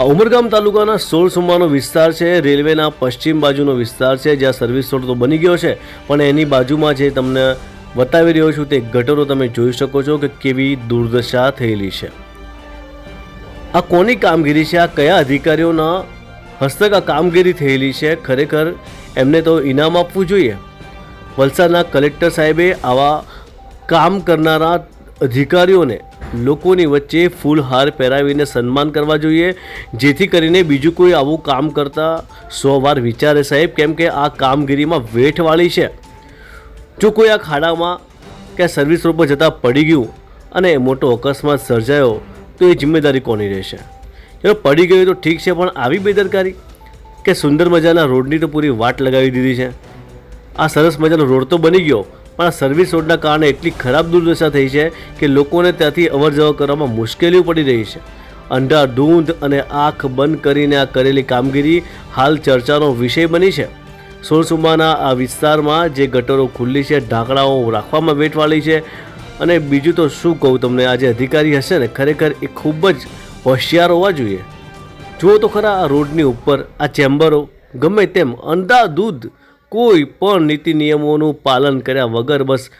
આ ઉમરગામ તાલુકાના સોળ સુમાનો વિસ્તાર છે. રેલવેના પશ્ચિમ બાજુનો વિસ્તાર છે, જ્યાં સર્વિસ રોડ તો બની ગયો છે, પણ એની બાજુમાં જે તમને બતાવી રહ્યો છું તે ગટરો તમે જોઈ શકો છો કે કેવી દુર્દશા થયેલી છે. આ કોની કામગીરી છે? આ કયા અધિકારીઓના હસ્તક આ કામગીરી થયેલી છે? ખરેખર એમને તો ઇનામ આપવું જોઈએ. વલસાડના કલેક્ટર સાહેબે આવા કામ કરનારા અધિકારીઓને લોકોની વચ્ચે ફૂલહાર પહેરાવીને સન્માન કરવા જોઈએ. જેથી કરીને બીજું કોઈ આવું કામ કરતા સો વાર વિચારે સાહેબ, કેમ કે આ કામગીરીમાં વેઠવાળી છે. જો કોઈ આ ખાડામાં કે સર્વિસ રોડ પર જતાં પડી ગયું અને મોટો અકસ્માત સર્જાયો, તો એ જિમ્મેદારી કોની રહેશે? ચલો, પડી ગયું તો ઠીક છે, પણ આવી બેદરકારી? કે સુંદર મજાના રોડની તો પૂરી વાટ લગાવી દીધી છે. આ સરસ મજાનો રોડ તો બની ગયો પણ આ સર્વિસ રોડના કારણે એટલી ખરાબ દુર્દશા થઈ છે કે લોકોને ત્યાંથી અવર જવર કરવામાં મુશ્કેલીઓ પડી રહી છે. અંધાધૂંધ અને આંખ બંધ કરીને આ કરેલી કામગીરી હાલ ચર્ચાનો વિષય બની છે. સોરસુમાના આ વિસ્તારમાં જે ગટરો ખુલ્લી છે, ઢાંકણાઓ રાખવામાં વેઠવાળી છે અને બીજું તો શું કહું તમને આ જે અધિકારી હશે ને ખરેખર એ ખૂબ જ હોશિયાર હોવા જોઈએ. જુઓ તો ખરા આ રોડની ઉપર આ ચેમ્બરો, ગમે તેમ અંધાધૂંધ કોઈ પણ નીતિ નિયમોનું પાલન કર્યા વગર બસ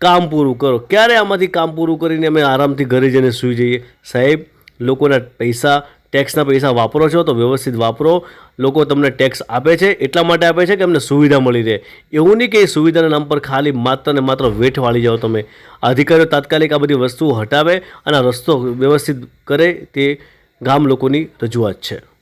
કામ પૂરું કરો. ક્યારે આમાંથી કામ પૂરું કરીને અમે આરામથી ઘરે જઈને સૂઈ જઈએ? સાહેબ, લોકોના પૈસા ટેક્સના પૈસા વાપરો છો તો વ્યવસ્થિત વાપરો. લોકો તમને ટેક્સ આપે છે, એટલા માટે આપે છે કે અમને સુવિધા મળી રહે. એવું નહીં કે એ સુવિધાના નામ પર ખાલી માત્ર ને માત્ર વેઠ વાળી જાઓ તમે. અધિકારીઓ તાત્કાલિક આ બધી વસ્તુઓ હટાવે અને રસ્તો વ્યવસ્થિત કરે તે ગામ લોકોની રજૂઆત છે.